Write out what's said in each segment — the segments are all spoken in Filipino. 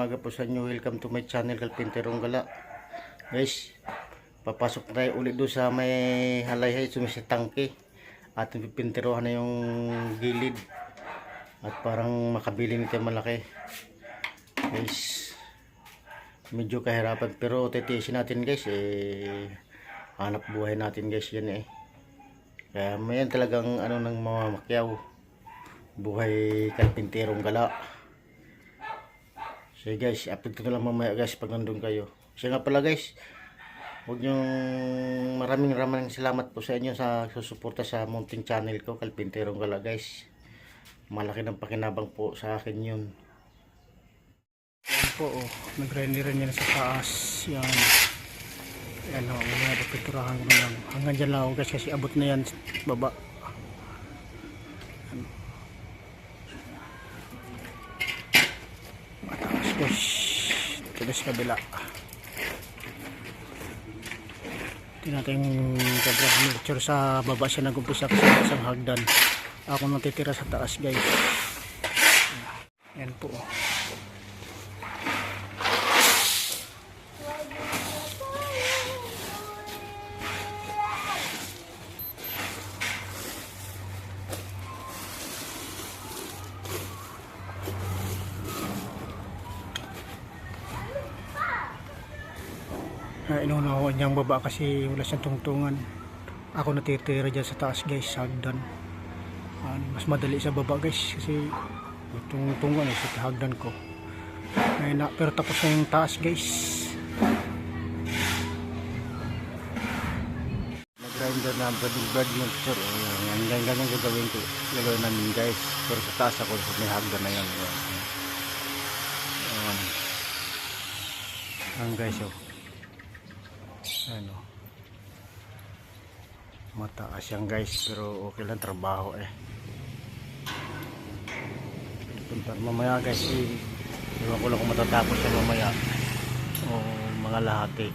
umaga po sa inyo. Welcome to my channel, Kalpinterong Gala. Guys, papasok tayo ulit doon sa may halayhay, sumisi tangke. At pipinterohan na yung gilid. At parang makabili nito malaki. Guys, medyo kahirapan. Pero titiisin natin guys, eh, hanap buhay natin guys yan eh. Kaya mayan talagang ano ng mamamakyaw. Buhay kalpinterong gala. So guys, upload ko na lang mamaya guys pag nandun kayo. Siya nga pala guys, huwag niyong maraming maraming salamat po sa inyo sa susuporta sa mounting channel ko, Kalpinterong Gala guys. Malaki ng pakinabang po sa akin yun. Yan po, oh. nag-render yan sa taas. Yan. Yan o, oh, mga pipinturahan ko na lang. Hanggang dyan lang ako guys kasi abot na yan baba. Yan. Na sa kabila. Ito natin kabrad nurture sa baba siya nag-umpisa sa isang hagdan. Ako natitira sa taas guys. Yan po. Uh, inuuna ko niyang baba kasi wala siyang tungtungan. Ako natitira dyan sa taas guys, sa hagdan. Ah, mas madali sa baba guys kasi tungtungan eh, sa hagdan ko. Ay, na, pero tapos na yung taas guys. Nag-grinder na mixture. Oh, yan, yan, ganyan gagawin ko. Gagawin namin guys. Pero sa taas ako, sa may hagdan na yan. Ayan. Ayan guys, oh. Ano. Mataas yan guys, pero okay lang trabaho eh. Punta mamaya guys, eh, iwan ko lang kung matatapos yan mamaya. O mga lahat eh.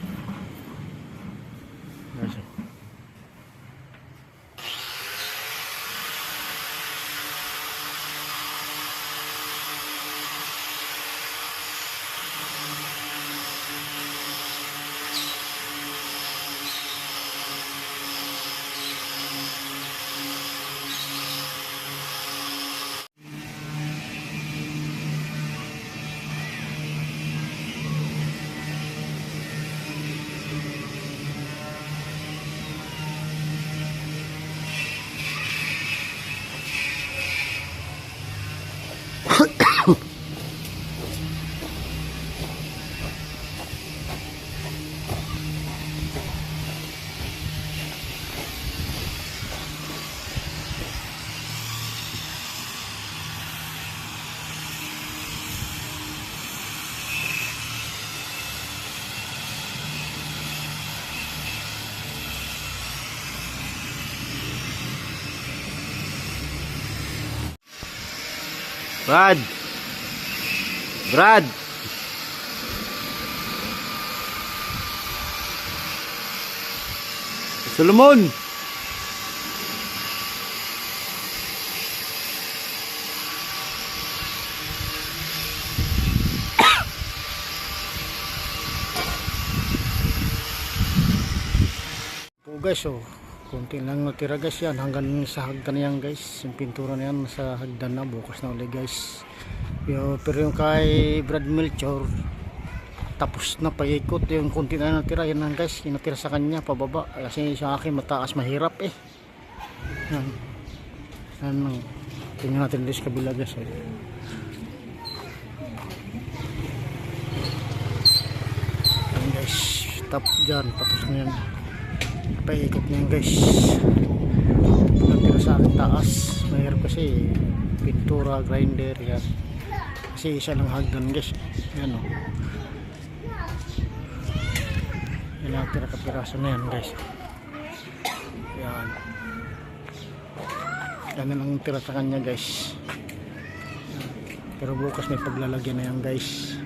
Brad! Brad! Solomon! Guys, oh. Kunti lang natira guys yan. Hanggang sa hagdan yan guys. Yung pintura na yan sa hagdan na. Bukas na ulit guys. Yo, pero yung kay Brad Melchor, tapos na paikot yung kunti na natira. Yan lang guys. Yung natira sa kanya pababa. Kasi sa akin mataas mahirap eh. Yan. Yan. oh. Tingnan natin sa kabila guys. Eh. Yan guys. Tap dyan. Tapos na yan paikot niya guys. Natira sa akin taas. Mahirap kasi pintura grinder yan. Kasi isa lang hagdan guys. Yan o yan ang tira kapiraso na yan guys. Yan. Yan na lang tira sa kanya guys. Pero bukas may paglalagyan na yan guys